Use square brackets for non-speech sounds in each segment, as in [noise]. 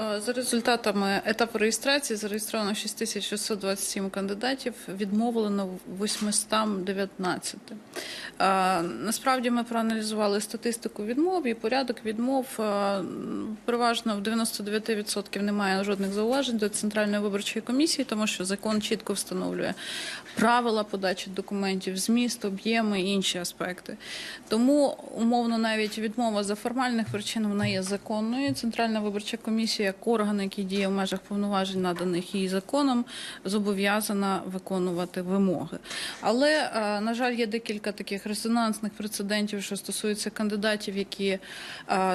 Е, За результатами етапу реєстрації зареєстровано 6627 кандидатів, відмовлено 819. Е, Насправді ми проаналізували статистику відмов і порядок відмов. Е, Переважно в 99% немає жодних зауважень до Центральної виборчої комісії, тому що закон чітко встановлює правила подачі документів, зміст, об'єми і інші аспекти. Тому умовно навіть відмова за формальних причин вона є законною. Центральна виборча комісія, як орган, який діє в межах повноважень, наданих її законом, зобов'язана виконувати вимоги. Але е, на жаль, є декілька таких резонансних прецедентів, що стосуються кандидатів, які е,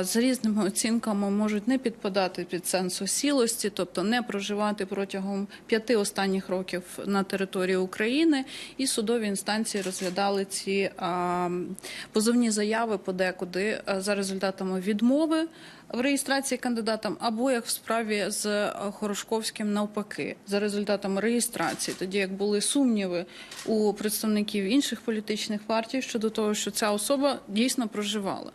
за різними оцінками можуть не підпадати під сенс осілості, тобто не проживати протягом п'яти останніх років на території України, і судові інстанції розглядали ці позовні заяви подекуди за результатами відмови в реєстрації кандидатам, або як в справі з Хорошковським навпаки, за результатами реєстрації, тоді як були сумніви у представників інших політичних партій щодо того, що ця особа дійсно проживала.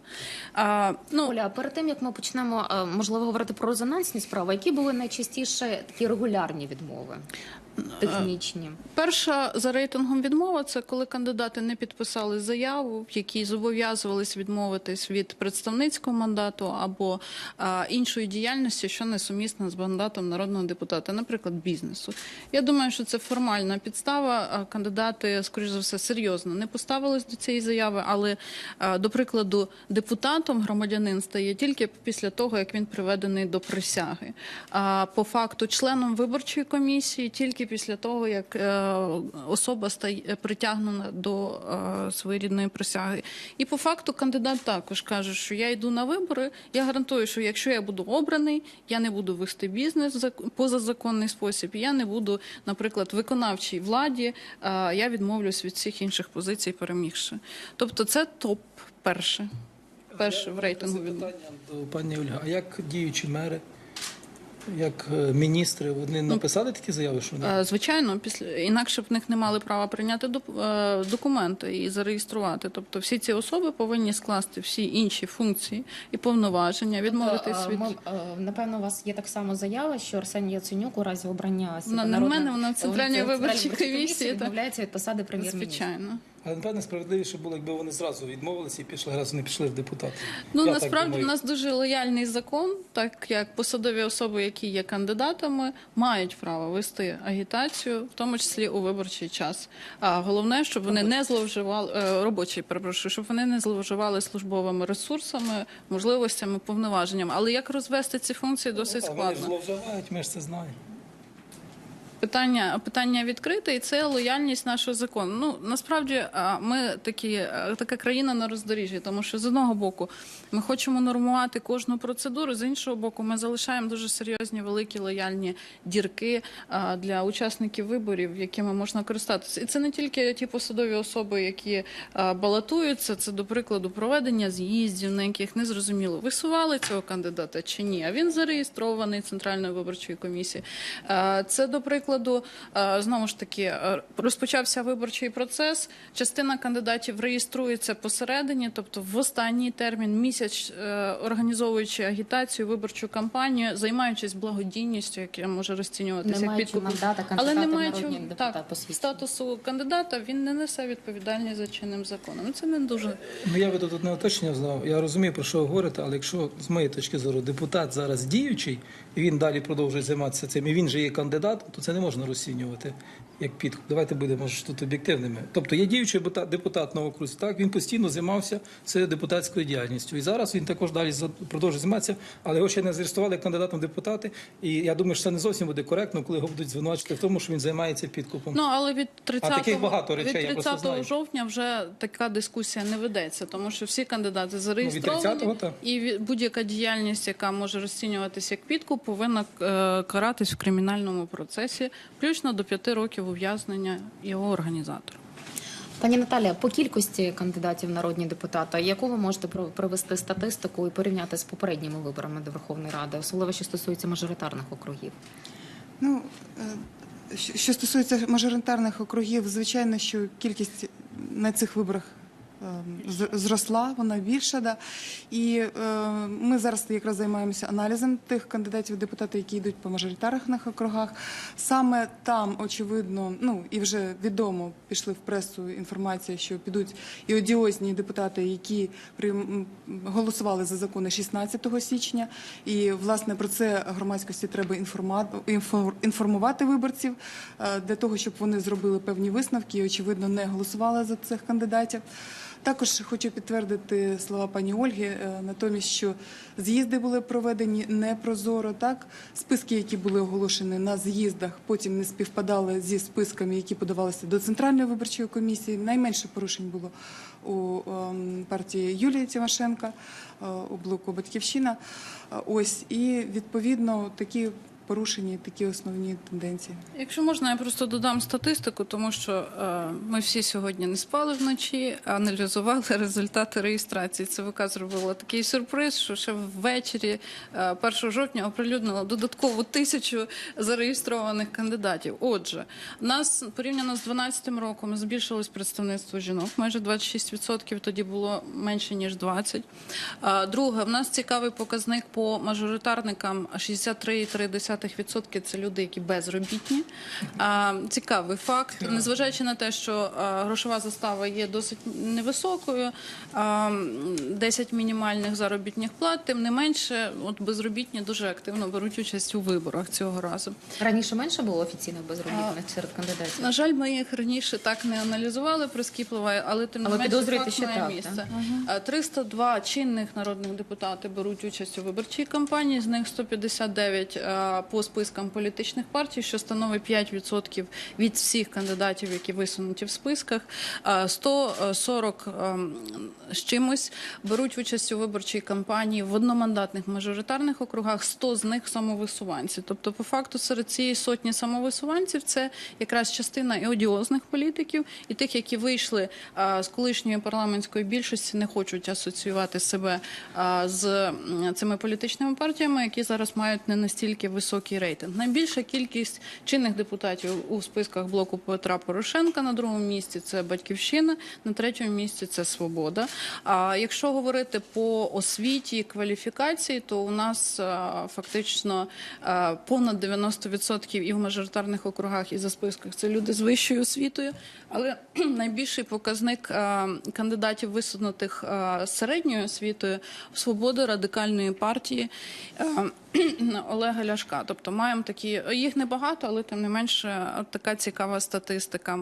А, ну, Оля, перед тим як ми почнемо е, можливо говорити про резонансні справи, які були найчастіше такі регулярні відмови, технічні? Перша за рейтингом відмова це коли кандидати не підписали заяву, в якій зобов'язувались відмовитись від представницького мандату або іншої діяльності, що несумісна з мандатом народного депутата, наприклад, бізнесу. Я думаю, що це формальна підстава. Кандидати, скоріш за все, серйозно не поставились до цієї заяви, але до прикладу, депутатом громадянин стає тільки після того, як він приведений до присяги. А по факту членом виборчої комісії тільки після того, як е, особа стає притягнена до е, своєрідної присяги. І по факту кандидат також каже, що я йду на вибори. Я гарантую, що якщо я буду обраний, я не буду вести бізнес в позазаконний спосіб. Я не буду, наприклад, виконавчій владі. Я відмовлюсь від всіх інших позицій, перемігши. Тобто, це топ перше. Перше в рейтингу Питання до пані Ольги. А як діючі мери, як е, міністри, вони написали такі заяви, що вони Е, Звичайно, після інакше б в них не мали права прийняти е, документи і зареєструвати. Тобто, всі ці особи повинні скласти всі інші функції і повноваження, відмовитись Тобто, від е, е, напевно, у вас є так само заява, що Арсеній Яценюк у разі обрання Вона не в мене, вона в Центральній виборчій комісії, відмовляється від посади прем'єр-міністра. звичайно. Але напевно справедливіше було, якби вони зразу відмовилися і пішли, раз вони пішли в депутати. Ну Я насправді в нас дуже лояльний закон, так як посадові особи, які є кандидатами, мають право вести агітацію, в тому числі у виборчий час. А головне, щоб вони не зловживали е, робочий, перепрошую, щоб вони не зловживали службовими ресурсами, можливостями, повноваженнями. Але як розвести ці функції досить Ну, так, Вони ж складно. зловживають, ми ж це знаємо. Питання питання відкрите, і це лояльність нашого закону. Ну насправді ми такі така країна на роздоріжжі, тому що з одного боку ми хочемо нормувати кожну процедуру, з іншого боку, ми залишаємо дуже серйозні великі лояльні дірки для учасників виборів, якими можна користатися. І це не тільки ті посадові особи, які балотуються. Це до прикладу проведення з'їздів, на яких не зрозуміло висували цього кандидата чи ні. А він зареєстрований центральною виборчою комісією. Це до прикладу, е, знову ж таки, е, розпочався виборчий процес. Частина кандидатів реєструється посередині, тобто в останній термін, місяць е, організовуючи агітацію, виборчу кампанію, займаючись благодійністю, яка може розцінюватися як підкуп. мандата Але не маючи так, статусу кандидата, він не несе відповідальність за чинним законом. Це не дуже Ну я би тут не уточнення знав. Я розумію, про що ви говорите, але якщо з моєї точки зору депутат зараз діючий, і він далі продовжує займатися цим, і він же є кандидатом, то це не можна розцінювати як підкуп. Давайте будемо ж тут об'єктивними. Тобто є діючий депутат- депутат на окрузі, так він постійно займався цією депутатською діяльністю. І зараз він також далі продовжує займатися, але його ще не зареєстрували як кандидатом в депутати. І я думаю, що це не зовсім буде коректно, коли його будуть звинувачувати в тому, що він займається підкупом. Ну, але від 30, таких багато речей, від я знаю. жовтня вже така дискусія не ведеться, тому що всі кандидати зареєстровані, 30-го, і будь-яка діяльність, яка може розцінюватися як підкуп, повинна е, каратись в кримінальному процесі, включно до 5 років ув'язнення його організатора. Пані Наталія, по кількості кандидатів в народні депутати, яку ви можете про- провести статистику і порівняти з попередніми виборами до Верховної Ради, особливо що стосується мажоритарних округів? Ну, е, що стосується мажоритарних округів, звичайно, що кількість на цих виборах зросла, вона більша. Да. І е, ми зараз якраз займаємося аналізом тих кандидатів в депутати, які йдуть по мажоритарних округах. Саме там, очевидно, ну і вже відомо пішли в пресу інформація, що підуть і одіозні депутати, які прийм- голосували за закони 16 січня. І власне про це громадськості треба інформувати виборців е, для того, щоб вони зробили певні висновки і очевидно не голосували за цих кандидатів. Також хочу підтвердити слова пані Ольги, е, натомість, що з'їзди були проведені непрозоро. Так, списки, які були оголошені на з'їздах, потім не співпадали зі списками, які подавалися до центральної виборчої комісії. Найменше порушень було у ем, партії Юлії Тимошенка, е, у блоку Батьківщина. Е, Ось і відповідно такі порушені, такі основні тенденції. Якщо можна, я просто додам статистику, тому що е, ми всі сьогодні не спали вночі, аналізували [laughs] результати реєстрації. ЦВК зробила такий сюрприз, що ще ввечері е, 1 жовтня оприлюднила додаткову тисячу зареєстрованих кандидатів. Отже, нас порівняно з 2012 роком збільшилось представництво жінок, майже 26%, тоді було менше ніж 20%. А, Друге, в нас цікавий показник по мажоритарникам 63,3% це люди, які безробітні. Цікавий факт, незважаючи на те, що грошова застава є досить невисокою, а, 10 мінімальних заробітних плат, тим не менше, от безробітні дуже активно беруть участь у виборах цього разу. Раніше менше було офіційних безробітних серед кандидатів. На жаль, ми їх раніше так не аналізували прискіпливо, але тим не Але менше факт має так, місце. Е, 302 чинних народних депутати беруть участь у виборчій кампанії, з них 159 е, по спискам політичних партій, що становить 5% від всіх кандидатів, які висунуті в списках. Е, 140 ем, з чимось беруть участь у виборчій кампанії в одномандатних мажоритарних округах, 100 з них самовисуванці. Тобто, по факту, серед цієї сотні самовисуванців це якраз частина і одіозних політиків, і тих, які вийшли з колишньої парламентської більшості, не хочуть асоціювати себе з цими політичними партіями, які зараз мають не настільки високий рейтинг. Найбільша кількість чинних депутатів у списках блоку Петра Порошенка на другому місці це Батьківщина, на третьому місці це Свобода. А якщо говорити по освіті і кваліфікації, то у нас фактично понад 90% і в мажоритарних округах, і за списках це люди з вищою освітою. Але [clears throat] найбільший показник кандидатів, висунутих середньою освітою, свободи радикальної партії [clears throat] Олега Ляшка. Тобто маємо такі їх небагато, але тим не менше така цікава статистика.